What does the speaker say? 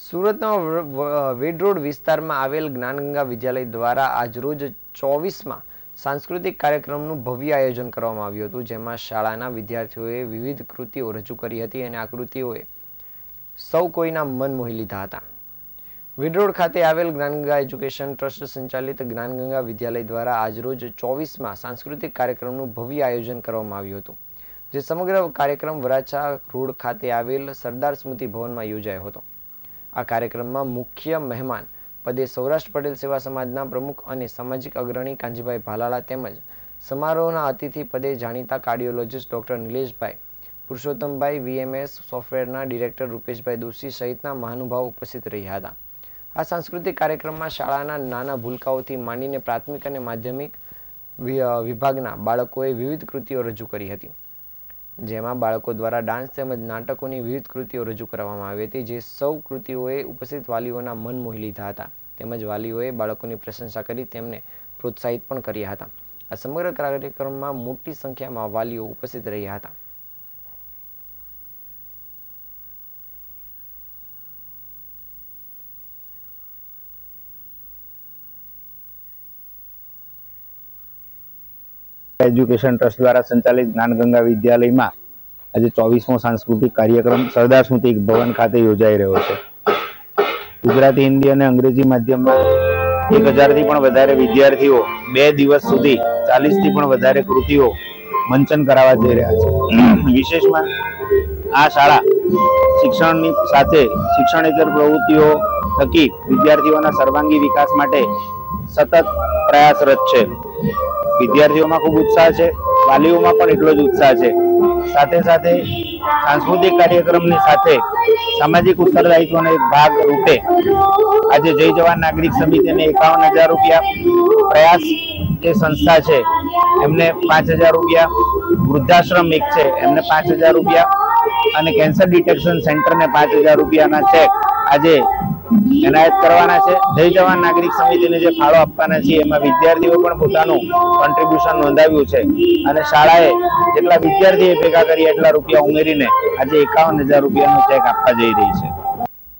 સુરતના વ- વ- વેડ રોડ વિસ્તારમાં આવેલ જ્ઞાનગંગા વિદ્યાલય દ્વારા આજરોજ ચોવીસમાં સાંસ્કૃતિક કાર્યક્રમનું ભવ્ય આયોજન કરવામાં આવ્યું હતું, જેમાં શાળાના વિદ્યાર્થીઓએ વિવિધ કૃતિઓ રજૂ કરી હતી અને આ કૃતિઓએ સૌ કોઈના મન મોહી લીધા હતા. વિડરોડ ખાતે આવેલ જ્ઞાનગંગા એજ્યુકેશન ટ્રસ્ટ સંચાલિત જ્ઞાનગંગા વિદ્યાલય દ્વારા આજરોજ ચોવીસમાં સાંસ્કૃતિક કાર્યક્રમનું ભવ્ય આયોજન કરવામાં આવ્યું હતું, જે સમગ્ર કાર્યક્રમ વરાછા રોડ ખાતે આવેલ સરદાર સ્મૃતિ ભવનમાં યોજાયો હતો. આ કાર્યક્રમમાં મુખ્ય મહેમાન પદે સૌરાષ્ટ્ર પટેલ સેવા સમાજના પ્રમુખ અને સામાજિક અગ્રણી કાંજીભાઈ ભાલાળા તેમજ સમારોહના અતિથિ પદે જાણીતા cardiologist doctor Nileshbhai, Purushottambhai VMS સોફ્ટવેરના ડિરેક્ટર રૂપેશભાઈ દોશી સહિતના મહાનુભાવ ઉપસ્થિત રહ્યા હતા. આ સાંસ્કૃતિક કાર્યક્રમમાં શાળાના નાના ભૂલકાઓથી માંડીને પ્રાથમિક અને માધ્યમિક વિભાગના બાળકોએ વિવિધ કૃતિઓ રજૂ કરી હતી. જેમાં બાળકો દ્વારા ડાન્સ તેમજ નાટકોની વિવિધ કૃતિઓ રજૂ કરવામાં આવી હતી, જે સૌ કૃતિઓએ ઉપસ્થિત વાલીઓના મન મોહી લીધા હતા. તેમજ વાલીઓએ બાળકોની પ્રશંસા કરી, તેમને પ્રોત્સાહિત પણ કર્યા હતા. આ સમગ્ર કાર્યક્રમમાં મોટી સંખ્યામાં વાલીઓ ઉપસ્થિત રહ્યા હતા. એજ્યુકેશન ટ્રસ્ટ દ્વારા સંચાલિત જ્ઞાનગંગા વિદ્યાલયમાં આજે ચોવીસમો સાંસ્કૃતિક કાર્યક્રમ સરદાર સ્મૃતિ ભવન ખાતે યોજાઈ રહ્યો છે. ગુજરાતી, હિન્દી અને અંગ્રેજી માધ્યમમાં એક હજારથી પણ વધારે વિદ્યાર્થીઓ બે દિવસ સુધી ચાલીસથી પણ વધારે કૃતિઓ મંચન કરાવવા જઈ રહ્યા છે. વિશેષમાં આ શાળા શિક્ષણની સાથે શિક્ષણેતર પ્રવૃત્તિઓ થકી વિદ્યાર્થીઓના સર્વાંગી વિકાસ માટે સતત પ્રયાસરત છે. વિદ્યાર્થીઓમાં ખૂબ ઉત્સાહ છે, વાલીઓમાં પણ એટલો જ ઉત્સાહ છે. સાથે સાથે સાંસ્કૃતિક કાર્યક્રમની સાથે સામાજિક ઉત્તરદાયિત્વનો એક ભાગ રૂપે આજે જય જવાન નાગરિક સમિતિને એકાવન હજાર રૂપિયા પ્રયાસ જે સંસ્થા છે, એમને પાંચ હજાર રૂપિયા વૃદ્ધાશ્રમ એક છે, એમને પાંચ હજાર રૂપિયા અને કેન્સર ડિટેક્શન સેન્ટરને પાંચ હજાર રૂપિયાના ચેક આજે એનાયત કરવાના છે. જય જવાન નાગરિક સમિતિને જે ફાળો આપવાના છે એમાં વિદ્યાર્થીઓ પણ પોતાનું કોન્ટ્રીબ્યુશન નોંધાવ્યું છે. અને શાળાએ જેટલા વિદ્યાર્થીએ ભેગા કરી, એટલા રૂપિયા ઉમેરીને આજે એકાવન હજાર રૂપિયાનો ચેક આપવા જઈ રહી છે.